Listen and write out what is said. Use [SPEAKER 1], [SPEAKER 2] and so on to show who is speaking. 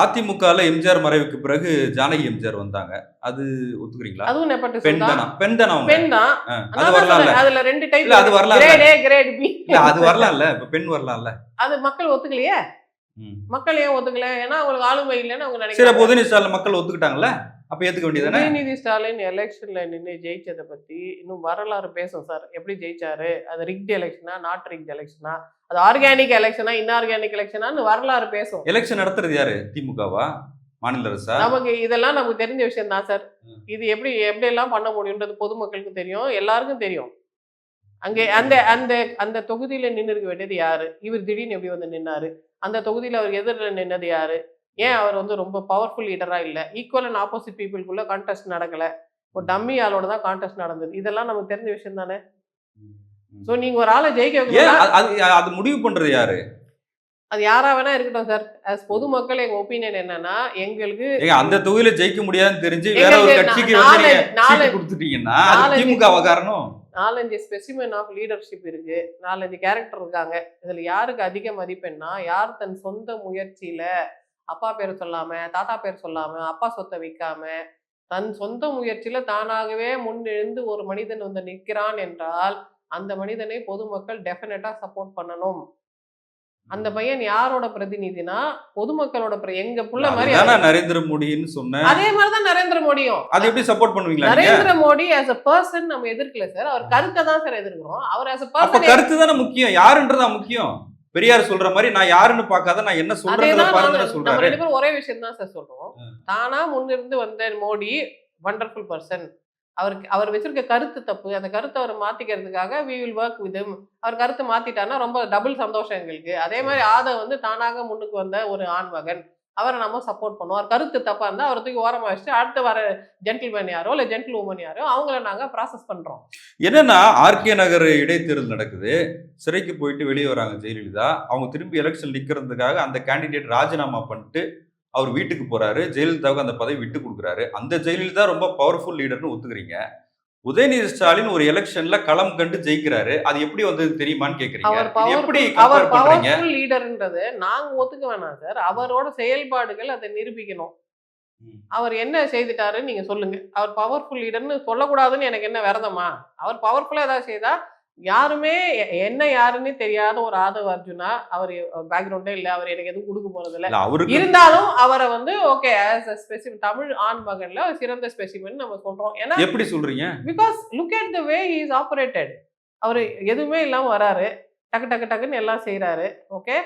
[SPEAKER 1] அதிமுகல எம்ஜிஆர் மறைவுக்கு பிறகு ஜானகி எம்ஜிஆர் வந்தாங்க. அது ஒத்துக்கிறீங்களா?
[SPEAKER 2] அதுவும்
[SPEAKER 1] பெண் தானா? பெண் தானா
[SPEAKER 2] பெண் தான்.
[SPEAKER 1] அது வரலாம்ல.
[SPEAKER 2] அதுல ரெண்டு டைப்
[SPEAKER 1] இல்ல, அது வரலாம்ல.
[SPEAKER 2] கிரேட் பி
[SPEAKER 1] இல்ல அது வரலாம்ல. இப்ப பெண் வரலாம்ல.
[SPEAKER 2] அது மக்கள் ஒத்துக்கலையே. மக்கள் ஏன் ஒத்துக்கல? ஏன்னா அவங்களுக்கு ஆளுமை இல்லைன்னு அவங்க
[SPEAKER 1] சரி
[SPEAKER 2] நினைக்கிறாங்க.
[SPEAKER 1] அப்ப உதயநிதி ஸ்டாலின் மக்கள் ஒத்துக்கிட்டாங்கல்ல? அப்ப ஏத்துக்க வேண்டியதானே
[SPEAKER 2] உதயநிதி ஸ்டாலின் எலெக்ஷன்ல நின்று ஜெயிச்சதை பத்தி இன்னும் வரலாறு பேசும் சார். எப்படி ஜெயிச்சாரு? அது ரிக்ட் எலெக்ஷனா? நாட் ரிக்ட் எலெக்ஷனா? அது ஆர்கானிக் எலெக்ஷனா? இன்ஆர்கானிக் எலெக்ஷனான்னு வரலாறு பேசும்.
[SPEAKER 1] எலெக்ஷன் நடத்துறது யாரு? திமுகவா? மாநில அரசா?
[SPEAKER 2] நமக்கு இதெல்லாம் நமக்கு தெரிஞ்ச விஷயம் தான் சார். இது எப்படி எப்படி எல்லாம் பண்ண முடியுன்றது பொதுமக்களுக்கு தெரியும் எல்லாருக்கும் தெரியும். அங்கே அந்த அந்த அந்த தொகுதியில நின்று இருக்க வேண்டியது யாரு? இவர் திடீர்னு எப்படி வந்து நின்னாரு? அந்த தொகுதியில அவர் எதிரில் நின்னது யாரு? ஏன் அவர் வந்து ரொம்ப பவர்ஃபுல் லீடரா இல்ல? ஈக்குவல் அண்ட் ஆப்போசிட் பீப்புளுக்குள்ள கான்டெஸ்ட் நடக்கல. ஒரு டம்மி ஆளோட தான் கான்டெஸ்ட் நடந்தது. இதெல்லாம் நமக்கு தெரிஞ்ச விஷயம் தானே? ஸோ நீங்க ஒரு ஆளை ஜெயிக்க
[SPEAKER 1] அது- முடிவு பண்றது யாரு?
[SPEAKER 2] அது யாரா வேணா இருக்கட்டும் சார் as பொதுமக்கள் எங்க ஒப்பீனியன் என்னன்னா எங்களுக்கு
[SPEAKER 1] அந்த தொகுதியில ஜெயிக்க முடியாதுன்னு தெரிஞ்சு வேற ஒரு கட்சிக்கு
[SPEAKER 2] நாலு-
[SPEAKER 1] கொடுத்துட்டீங்கன்னா திமுக காரணம்?
[SPEAKER 2] நாலஞ்சு ஸ்பெசிமென் ஆஃப் லீடர்ஷிப் இருக்கு. நாலஞ்சு கேரக்டர் இருக்காங்க. இதுல யாருக்கு அதிக மதிப்பெண்ணா யார் தன் சொந்த முயற்சியில அப்பா பேர் சொல்லாம தாத்தா பேர் சொல்லாம அப்பா சொத்தை விற்காம தன் சொந்த முயற்சியில தானாகவே முன்னெழுந்து ஒரு மனிதன் வந்து நிற்கிறான் என்றால் அந்த மனிதனை பொதுமக்கள் டெஃபினட்டா சப்போர்ட் பண்ணணும். அந்த பையன் யாரோட பிரதிநிதினா பொதுமக்களோட எங்க புள்ள மாதிரி.
[SPEAKER 1] நரேந்திர மோடின்னு சொன்னேன்.
[SPEAKER 2] அதே மாதிரிதான் நரேந்திர மோடியும்.
[SPEAKER 1] அது எப்படி சப்போர்ட் பண்ணுவீங்களா
[SPEAKER 2] Narendra Modi as a person நம்ம எதிர்க்கல சார். அவர் கருத்தை தான் சார் எதிர்க்கிறோம். அவர் a
[SPEAKER 1] அப்ப
[SPEAKER 2] பர்சன்
[SPEAKER 1] கருத்து தானே முக்கியம்? யாருன்றதா முக்கியம்? பெரியார் சொல்ற மாதிரி நான் யாருன்னு பார்க்காத நான் என்ன
[SPEAKER 2] அதேதான்
[SPEAKER 1] பாருங்க
[SPEAKER 2] நாங்க- நம்ம
[SPEAKER 1] சொல்றாரு
[SPEAKER 2] ரெண்டு பேரும் ஒரே விஷயம் தான் சார் சொல்றோம் தானா முன்னிருந்து வந்த மோடி வண்டர்ஃபுல் பர்சன் அவருக்கு அவர் வச்சிருக்க கருத்து தப்பு அந்த கருத்தை அவர் மாத்திக்கிறதுக்காக வி வில் ஒர்க் வித் அவர் கருத்து மாத்திட்டாருன்னா ரொம்ப டபுள் சந்தோஷம் எங்களுக்கு. அதே மாதிரி ஆத வந்து தானாக முன்னுக்கு வந்த ஒரு ஆண்மகன் அவரை நம்ம சப்போர்ட் பண்ணுவோம். அவர் கருத்து தப்பாக இருந்தால் அவரை தூக்கி ஓரமாக வச்சுட்டு அடுத்து வர ஜென்டில்மேன் யாரோ இல்லை ஜென்டில் உமன் யாரோ அவங்கள நாங்கள் ப்ராசஸ் பண்ணுறோம்
[SPEAKER 1] என்னன்னா ஆர்கே நகர் இடைத்தேர்தல் நடக்குது. சிறைக்கு போயிட்டு வெளியே வராங்க ஜெயலலிதா. அவங்க திரும்பி எலெக்ஷன் நிற்கிறதுக்காக அந்த கேண்டிடேட் ராஜினாமா பண்ணிட்டு அவர் வீட்டுக்கு போறாரு. ஜெயலலிதாவுக்கு அந்த பதவி விட்டு கொடுக்குறாரு. அந்த ஜெயலலிதா ரொம்ப பவர்ஃபுல் லீடர்னு ஒத்துக்கிறீங்க. உதயநிதி ஸ்டாலின் ஒரு எலெக்ஷன்ல களம் கண்டு ஜெயிக்கிறாரு. அது எப்படி வந்தது தெரியுமான்னு கேக்குறீங்க? எப்படி
[SPEAKER 2] அவர் பவர்ஃபுல் லீடர்ன்றது நாங்க ஒத்துக்க வேணாம் சார். அவரோட செயல்பாடுகள் அதை நிரூபிக்கணும். அவர் என்ன செய்துட்டாருன்னு நீங்க சொல்லுங்க. அவர் பவர்ஃபுல் லீடர்னு சொல்லக்கூடாதுன்னு எனக்கு என்ன விரதமா அவர் பவர்ஃபுல்லா ஏதாவது செய்தா யாருமே என்ன யாருன்னே தெரியாத ஒரு ஆதவ அர்ஜுனா அவர் பேக்ரவுண்டே இல்ல அவர் எனக்கு எதுவும் கொடுக்க போறது இல்ல
[SPEAKER 1] அவருக்கு
[SPEAKER 2] இருந்தாலும் அவரை வந்து ஓகே ஆஸ் ஸ்பெசிமன் தமிழ் ஆண் மகன்ல சிறந்த ஸ்பெசிமன் நம்ம சொல்றோம். ஏன்னா
[SPEAKER 1] எப்படி சொல்றீங்க?
[SPEAKER 2] Because look at the way is operated அவர் எதுவுமே இல்லாம வராரு. டக்கு டக்கு டக்குன்னு எல்லாம் செய்றாரு. ஓகே